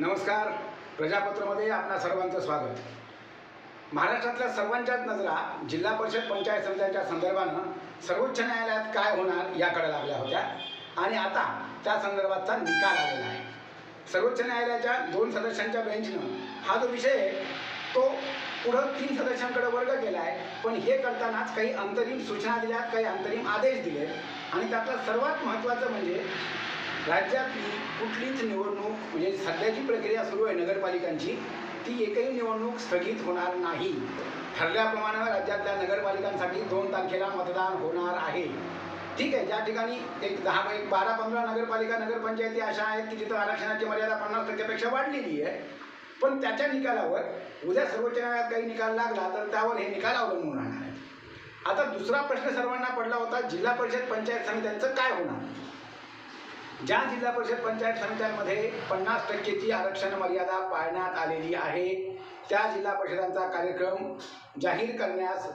नमस्कार. प्रजापत्रमध्ये आपणा सर्वांचं स्वागत. महाराष्ट्रातल्या सर्वांच्याच नजरा जिल्हा परिषद पंचायत समित्यांच्या संदर्भानं सर्वोच्च न्यायालयात काय होणार याकडे लागल्या होत्या आणि आता त्या संदर्भातचा निकाल आलेला आहे. सर्वोच्च न्यायालयाच्या दोन सदस्यांच्या बेंचनं हा जो विषय आहे तो पुढं तीन सदस्यांकडे वर्ग केला आहे पण हे करतानाच काही अंतरिम सूचना दिल्यात काही अंतरिम आदेश दिले आणि त्यातलं सर्वात महत्त्वाचं म्हणजे राज्यातली कुठलीच निवडणूक म्हणजे सध्याची प्रक्रिया सुरू आहे नगरपालिकांची ती एकही निवडणूक स्थगित होणार नाही. ठरल्याप्रमाणे राज्यातल्या नगरपालिकांसाठी दोन तारखेला मतदान होणार आहे. ठीक आहे ज्या ठिकाणी एक दहा एक बारा पंधरा नगरपालिका नगरपंचायती अशा आहेत की जिथं आरक्षणाची मर्यादा पन्नास टक्क्यापेक्षा वाढलेली आहे पण त्याच्या निकालावर उद्या सर्वोच्च न्यायालयात काही निकाल लागला तर त्यावर हे निकाल अवलंबून राहणार आहेत आता दुसरा प्रश्न सर्वांना पडला होता जिल्हा परिषद पंचायत समित्यांचं काय होणार? ज्या जिल्हा परिषद पंचायत समित्यांमध्ये पन्नास टक्केची आरक्षण मर्यादा पाळण्यात आलेली आहे त्या जिल्हा परिषदांचा कार्यक्रम जाहीर करण्यास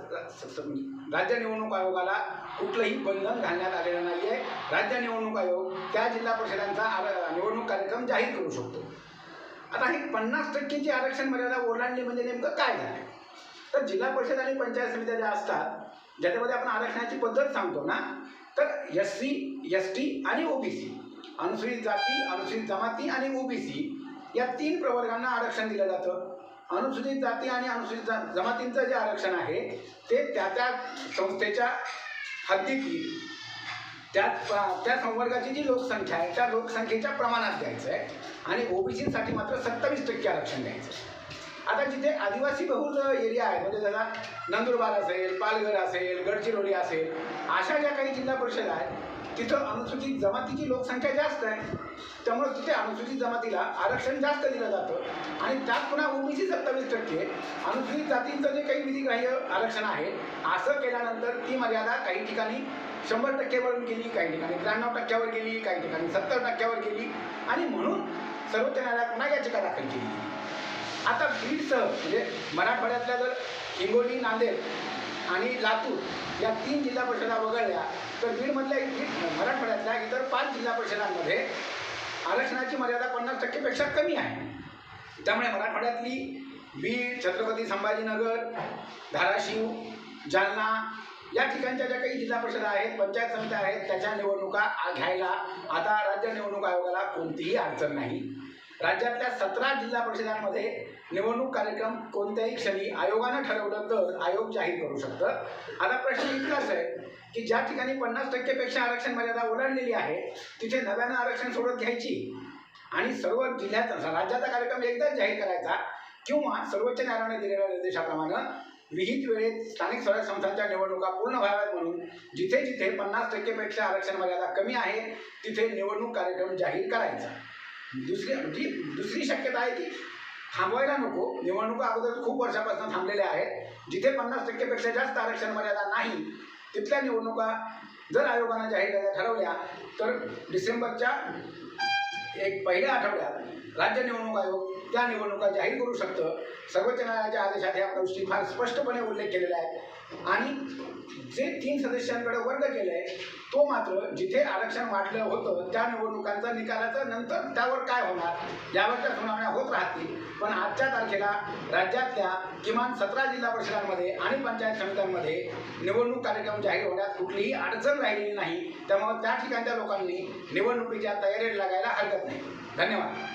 राज्य निवडणूक आयोगाला कुठलंही बंधन घालण्यात आलेलं नाही आहे राज्य निवडणूक आयोग त्या जिल्हा परिषदांचा आर निवडणूक कार्यक्रम जाहीर करू शकतो. आता ही पन्नास टक्केची आरक्षण मर्यादा ओलांडली म्हणजे नेमकं काय झालं तर जिल्हा परिषद आणि पंचायत समित्या ज्या असतात ज्याच्यामध्ये आपण आरक्षणाची पद्धत सांगतो ना तर एस सी एस टी आणि ओबीसी अनुसूचित जाती अनुसूचित जमाती आणि ओबीसी या तीन प्रवर्गांना आरक्षण दिलं जातं. अनुसूचित जाती आणि अनुसूचित जमातींचं जे आरक्षण आहे ते त्या त्या संस्थेच्या हद्दीतील त्या त्या संवर्गाची जी लोकसंख्या आहे त्या लोकसंख्येच्या प्रमाणात द्यायचं आहे आणि ओबीसीसाठी मात्र सत्तावीस टक्के आरक्षण द्यायचं आहे आता जिथे आदिवासी बहुल एरिया आहे म्हणजे जसा नंदुरबार असेल पालघर असेल गडचिरोली असेल अशा ज्या काही जिल्हा परिषद आहेत तिथं अनुसूचित जमातीची लोकसंख्या जास्त आहे. त्यामुळे तिथे अनुसूचित जमातीला आरक्षण जास्त दिलं जातं. आणि त्यात पुन्हा ओबीसी सत्तावीस टक्के. अनुसूचित जातींचं जे काही विधिग्राह्य आरक्षण आहे असं केल्यानंतर ती मर्यादा काही ठिकाणी शंभर टक्क्यावरून गेली काही ठिकाणी त्र्याण्णव टक्क्यावर गेली काही ठिकाणी सत्तर टक्क्यावर गेली. आणि म्हणून सर्वोच्च न्यायालयात पुन्हा याचिका दाखल केली. गेली आता बीडसह म्हणजे मराठवाड्यातल्या जर हिंगोली नांदेड आणि लातूर या तीन जिल्हा परिषदा वगळल्या तर बीडमधल्या बीड मराठवाड्यातल्या इतर पाच जिल्हा परिषदांमध्ये आरक्षणाची मर्यादा पन्नास टक्केपेक्षा कमी आहे. त्यामुळे मराठवाड्यातली बीड छत्रपती संभाजीनगर धाराशिव जालना या ठिकाणच्या ज्या काही जिल्हा परिषदा आहेत पंचायत समित्या आहेत त्याच्या निवडणुका आ- घ्यायला आता राज्य निवडणूक आयोगाला कोणतीही अडचण नाही. राज्यातल्या सतरा जिल्हा परिषदांमध्ये निवडणूक कार्यक्रम कोणत्याही क्षणी आयोगानं ठरवलं तर आयोग जाहीर करू शकतं. आता प्रश्न इतकाच आहे की ज्या ठिकाणी पन्नास टक्केपेक्षा आरक्षण मर्यादा ओलांडलेली आहे तिथे नव्यानं आरक्षण सोडत घ्यायची. आणि सर्व जिल्ह्यात राज्याचा कार्यक्रम एकदाच जाहीर करायचा किंवा सर्वोच्च न्यायालयाने दिलेल्या निर्देशाप्रमाणे विहित वेळेत स्थानिक स्वराज्य संस्थांच्या निवडणुका पूर्ण व्हाव्यात म्हणून जिथे जिथे पन्नास टक्केपेक्षा आरक्षण मर्यादा कमी आहे तिथे निवडणूक कार्यक्रम जाहीर करायचा. दुसरी जी दुसरी शक्यता आहे की थांबवायला नको. निवडणुका अगोदर खूप वर्षापासून थांबलेल्या आहेत. जिथे पन्नास टक्केपेक्षा जास्त आरक्षण मर्यादा नाही तिथल्या निवडणुका जर आयोगानं जाहीर ठरवल्या तर डिसेंबरच्या एक पहिल्या आठवड्यात राज्य निवडणूक आयोग त्या निवडणुका जाहीर करू शकतं. सर्वोच्च न्यायालयाच्या आदेशात या गोष्टी फार स्पष्टपणे उल्लेख केलेला आहे. आणि जे तीन सदस्यांकडे वर्ग केले आहे तो मात्र जिथे आरक्षण वाटलं होतं त्या निवडणुकांचा निकालाचा नंतर त्यावर काय होणार? यावरच्या सुनावण्या होत राहतील. पण आजच्या तारखेला राज्यातल्या किमान सतरा जिल्हा परिषदांमध्ये आणि पंचायत समित्यांमध्ये निवडणूक कार्यक्रम जाहीर होण्यात कुठलीही अडचण राहिलेली नाही. त्यामुळे त्या ठिकाणच्या लोकांनी निवडणुकीच्या तयारीला लागायला हरकत नाही. धन्यवाद.